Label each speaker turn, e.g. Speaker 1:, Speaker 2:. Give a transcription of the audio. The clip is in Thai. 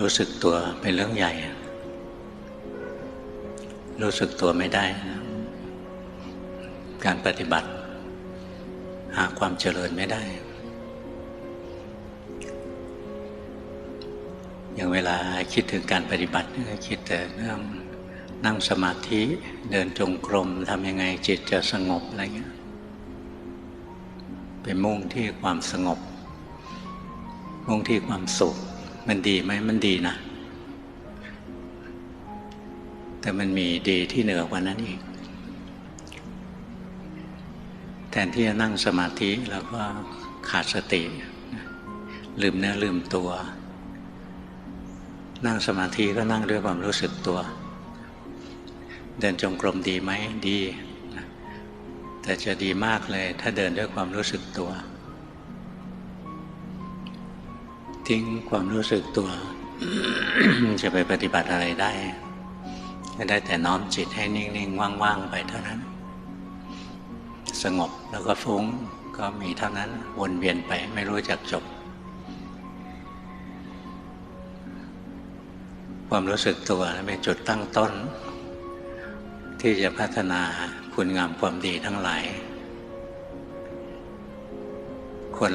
Speaker 1: รู้สึกตัวเป็นเรื่องใหญ่ รู้สึกตัวไม่ได้ การปฏิบัติ หาความเจริญไม่ได้ อย่างเวลาคิดถึงการปฏิบัติก็คิดแต่เรื่องนั่งสมาธิเดินจงกรมทำยังไงจิตจะสงบอะไรเงี้ยไปมุ่งที่ความสงบ มุ่งที่ความสุข มันดีไหมมันดีนะ แต่มันมีดีที่เหนือกว่านั้นอีก แทนที่จะนั่งสมาธิแล้วก็ขาดสติ ลืมเนื้อลืมตัว นั่งสมาธิก็นั่งด้วยความรู้สึกตัว เดินจงกรมดีไหมดี แต่จะดีมากเลย ถ้าเดินด้วยความรู้สึกตัว ทิ้งความรู้สึกตัว จะไปปฏิบัติอะไรได้ได้แต่น้อมจิตให้นิ่ง ๆ ว่าง ๆ ไปเท่านั้น สงบแล้วก็ฟุ้งก็มีเท่านั้นวนเวียนไปไม่รู้จักจบ ความรู้สึกตัวเป็นจุดตั้งต้น ที่จะพัฒนาคุณงามความดีทั้งหลายคน